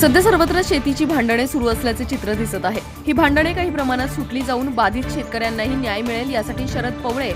सध्या सर्वत्र शेतीची भांडणे सुरू असल्याचे चित्र दिसत आहे. ही भांडणे काही प्रमाणात सुटली जाऊन बाधित शेतकऱ्यांनाही न्याय मिळेल यासाठी शरद पवळे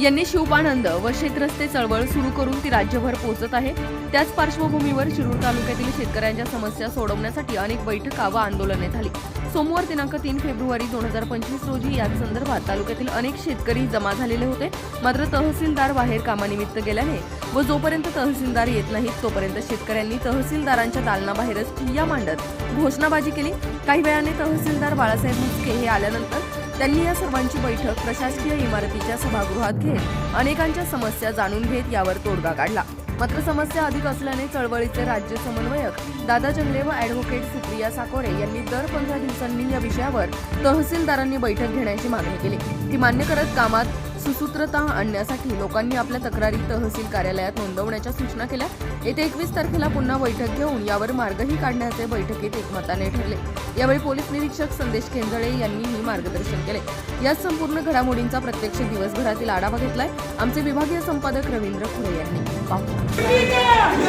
यांनी शिवपानंद व शेतरस्ते चळवळ सुरू करून ती राज्यभर पोहोचत आहे. त्याच पार्श्वभूमीवर शिरूर तालुक्यातील शेतकऱ्यांच्या समस्या सोडवण्यासाठी अनेक बैठका व आंदोलने झाली. सोमवार दिनांक तीन फेब्रुवारी दोन हजार पंचवीस रोजी याच संदर्भात तालुक्यातील अनेक शेतकरी जमा झालेले होते. मात्र तहसीलदार बाहेर कामानिमित्त गेल्याने व जोपर्यंत तहसीलदार येत नाहीत तोपर्यंत शेतकऱ्यांनी तहसीलदारांच्या दालनाबाहेरच ठिय्या मांडत घोषणाबाजी केली. काही वेळाने तहसीलदार बाळासाहेब मुसके हे आल्यानंतर त्यांनी या सर्वांची बैठक प्रशासकीय इमारतीच्या सभागृहात घेत अनेकांच्या समस्या जाणून घेत यावर तोडगा काढला. मात्र समस्या अधिक असल्याने चळवळीचे राज्य समन्वयक दादा जंगले व ॲडव्होकेट सुप्रिया साकोरे यांनी दर पंधरा दिवसांनी या विषयावर तहसीलदारांनी बैठक घेण्याची मागणी केली. ती मान्य करत कामात सुसूत्रता आणण्यासाठी लोकांनी आपल्या तक्रारी तहसील कार्यालयात नोंदवण्याच्या सूचना केल्या. येत्या एकवीस तारखेला पुन्हा बैठक घेऊन यावर मार्गही काढण्याचे बैठकीत एकमताने ठरले. यावेळी पोलीस निरीक्षक संदेश केंजळे यांनीही मार्गदर्शन केले. याच संपूर्ण घडामोडींचा प्रत्यक्ष दिवसभरातील आढावा घेतलाय. आमचे विभागीय संपादक रवींद्र खुरे यांनी पाहू जय जवान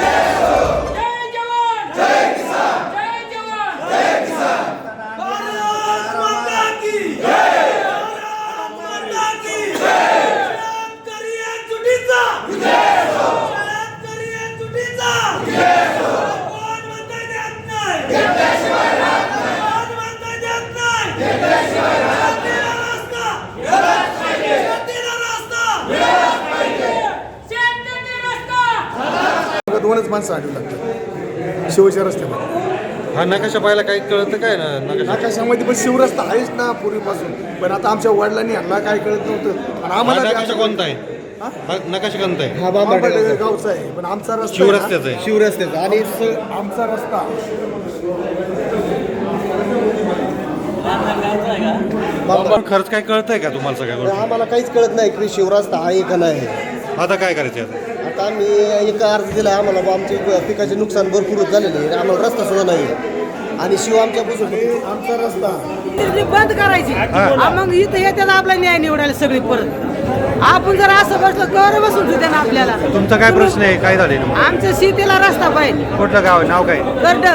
जय किसान जय जवान जय किसान भारत माता की जय भारत माता की जय शेतकरी एकजुटीचा जय हो शेतकरी एकजुटीचा जय हो कोण म्हणतंय देत नाही घेतल्याशिवाय राहत नाही कोण म्हणतंय देत नाही घेतल्याशिवाय राहत नाही शेतीला रस्ता मिळालाच पाहिजे शेतीला रस्ता मिळालाच पाहिजे शेतीला रस्ता दोनच माणसं आठवी लागतात. शिवच्या रस्त्यामध्ये. हा नकाशा पाहायला काही कळतं काय ना नकाशा? आकाशामध्ये पण शिवरस्ता आहेच ना पूर्वीपासून. पण आता आमच्या वडिलांनी यांना काय कळत नव्हतं. आणि हा आम्हाला नकाशा कोणता आहे? हा? हा नकाशा कोणता आहे? हा बांबरडे गावचा आहे पण आमचा रस्ता आहे ना, शिवरस्त्याचा आहे. शिवरस्त्याचा. आणि स- आमचा रस्ता. पण खर्च काय कळतंय का तुम्हाला सगळ्या गोष्टी? आम्हाला काहीच कळत नाही की शिवरास्ता आहे का नाही. आता काय करायचं आता? आता आम्ही एक अर्ज दिला आम्हाला बुवा आमचे पिकाचे नुकसान भरपूर झालेलं आहे आम्हाला रस्ता सुद्धा नाही. आहे आणि शिव आमच्यापासून आमचा रस्ता. बंद करायची. मग इथं येतात आपला न्याय निवडायला सगळी परत. आपण जर असं बसलं कर बसून ठेवते ना आपल्याला. तुमचा काय प्रश्न आहे? काय झाले आमच्या शेतीला रस्ता पाहिजे. कुठलं गाव आहे? नाव काय? गर्ड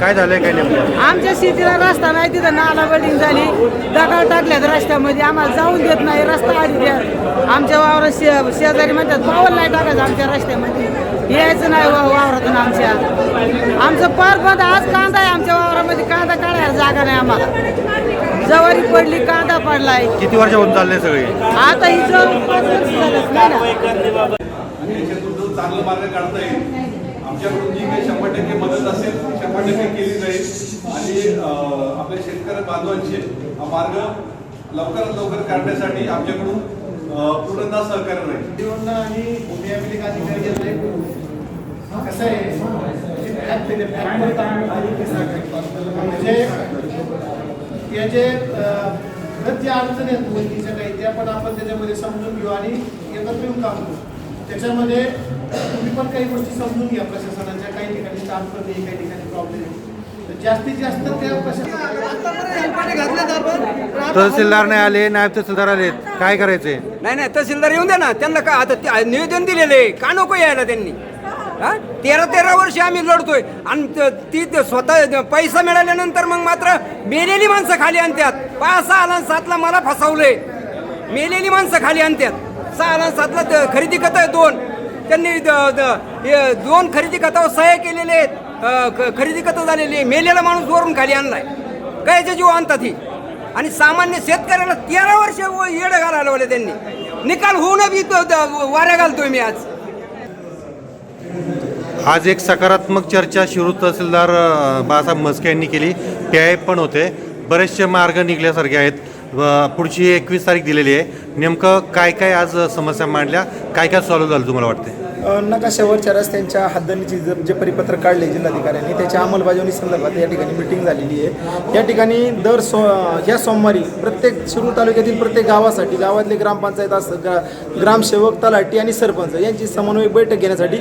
काय झालंय काय नेमकं? आमच्या शेतीला रस्ता नाही तिथं नाला बिल्डिंग झाली. दगड टाकल्यात रस्त्यामध्ये. आम्हाला जाऊन देत नाही. रस्ता आधी द्या. आमच्या वावरात शे शेजारी म्हणतात पावल नाही टाकायचं आमच्या रस्त्यामध्ये. यायचं नाही वा- वावरातून आमच्या. आमचं पार बंद आज कांदा आहे आमच्या वावरामध्ये. कांदा काढायला जागा नाही आम्हाला. जवारी पडली कांदा पडलाय. किती वर्षापासून चाललंय सगळे? आता ही जवळ पाच वर्ष झालं नाही ना? आणि याच्यातून जो चांगला मार्ग काढता येईल आमच्याकडून जी काही शंभर टक्के मदत असेल शंभर टक्के केली जाईल. आणि आपल्या शेतकरी बांधवांचे हा मार्ग लवकरात लवकर काढण्यासाठी आमच्याकडून पूर्णतः सहकार्य राहील आणि भूमी अभिलेख अधिकारी यांना कसं आहे? म्हणजे या जे अं, ज्या अडचणी आहेत वैकीच्या काही त्या पण आपण त्याच्यामध्ये समजून घेऊ आणि एकत्र येऊन काम करू. त्याच्यामध्ये तुम्ही पण काही गोष्टी समजून घ्या प्रशासनाच्या. काही ठिकाणी स्टाफ करणे काही ठिकाणी प्रॉब्लेम आहे. जास्तीत जास्त त्या प्रशासनाला तहसीलदार नाही आले नायब तहसीलदार आले काय करायचंय? नाही नाही तहसीलदार येऊन द्या ना. त्यांना का आता ते निवेदन दिलेलं आहे. का नको यायला त्यांनी? हा? तेरा तेरा वर्ष आम्ही लढतोय. आणि त- स्वतः पैसा मिळाल्यानंतर मग मात्र मेलेली माणसं खाली आणतात पाच सहा आला सातला मला फसवलंय. मेलेली माणसं खाली आणतात सहा आला सातला खरेदी आहे दोन. त्यांनी द- दोन खरेदी खतावर सह्य केलेले आहेत. ख- खरेदी खतं झालेली आहे. मेलेला माणूस वरून खाली आणलाय. कायच्या जीव आणतात ही. आणि सामान्य शेतकऱ्याला तेरा वर्ष व- येडं त्यांनी. निकाल होऊन बी वाऱ्या घालतोय मी आज. आज एक सकारात्मक चर्चा शिरूर तहसीलदार बाळासाहेब म्हस्के यांनी केली. ते पण होते. बरेचसे मार्ग निघल्यासारखे आहेत. व पुढची एकवीस तारीख दिलेली आहे. नेमकं काय काय आज समस्या मांडल्या? काय काय सॉल्व्ह झालं तुम्हाला वाटते नकाशावरच्या रस्त्यांच्या हद्दनीची जे परिपत्रक काढले जिल्हाधिकाऱ्यांनी त्याच्या अंमलबजावणी संदर्भात या ठिकाणी मिटिंग झालेली आहे. या ठिकाणी दर सो ह्या सोमवारी प्रत्येक शिरूर तालुक्यातील प्रत्येक गावासाठी गावातले ग्रामपंचायत असं ग्रा ग्रामसेवक तलाठी आणि सरपंच यांची समन्वय बैठक घेण्यासाठी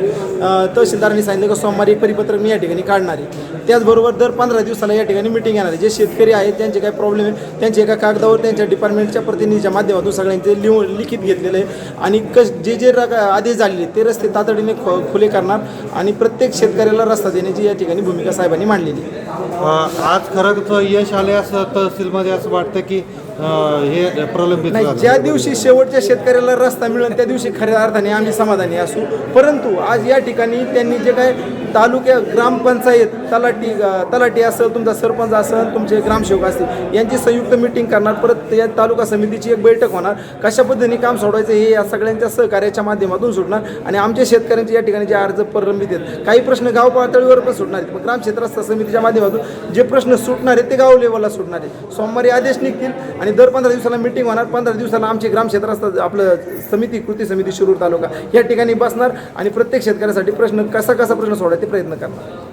तहसीलदारांनी सांगितलं की सोमवारी परिपत्रक मी या ठिकाणी काढणार आहे. त्याचबरोबर दर पंधरा दिवसाला या ठिकाणी मिटिंग येणार आहे. जे शेतकरी आहेत त्यांचे काय प्रॉब्लेम आहेत त्यांचे एका कागदावर त्यांच्या डिपार्टमेंटच्या प्रतिनिधीच्या माध्यमातून सगळ्यांचे लिहून लिखित घेतलेलं आहे. आणि कस जे जे आदेश झालेले ते रस्ते तातडीने ख खुले करणार आणि प्रत्येक शेतकऱ्याला रस्ता देण्याची या ठिकाणी भूमिका साहेबांनी मांडलेली आज खरं तर यश आले असं तहसीलमध्ये असं वाटतं की हे प्रलंबित नाही. ज्या दिवशी शेवटच्या शेतकऱ्याला रस्ता मिळेल त्या दिवशी खऱ्या अर्थाने आम्ही समाधानी असू परंतु आज या ठिकाणी त्यांनी जे काय तालुक्या ग्रामपंचायत तलाठी तलाठी असेल तुमचा सरपंच असेल तुमचे ग्रामसेवक असतील यांची संयुक्त मिटिंग करणार. परत या तालुका समितीची एक बैठक होणार. कशा पद्धतीने काम सोडवायचं हे या सगळ्यांच्या सहकार्याच्या माध्यमातून सुटणार आणि आमच्या शेतकऱ्यांचे या ठिकाणी जे अर्ज प्रलंबित आहेत काही प्रश्न गाव पातळीवर पण सुटणार आहेत. पण ग्रामक्षेत्र समितीच्या माध्यमातून जे प्रश्न सुटणार आहेत ते गाव लेवलला सुटणार आहेत. सोमवारी आदेश निघतील आणि दर पंधरा दिवसाला मिटिंग होणार. पंधरा दिवसाला आमचे ग्रामक्षेत्र रस्ता आपलं समिती कृती समिती शिरूर तालुका या ठिकाणी बसणार आणि प्रत्येक शेतकऱ्यासाठी प्रश्न कसा कसा प्रश्न सोडायचा प्रयत्न करणार.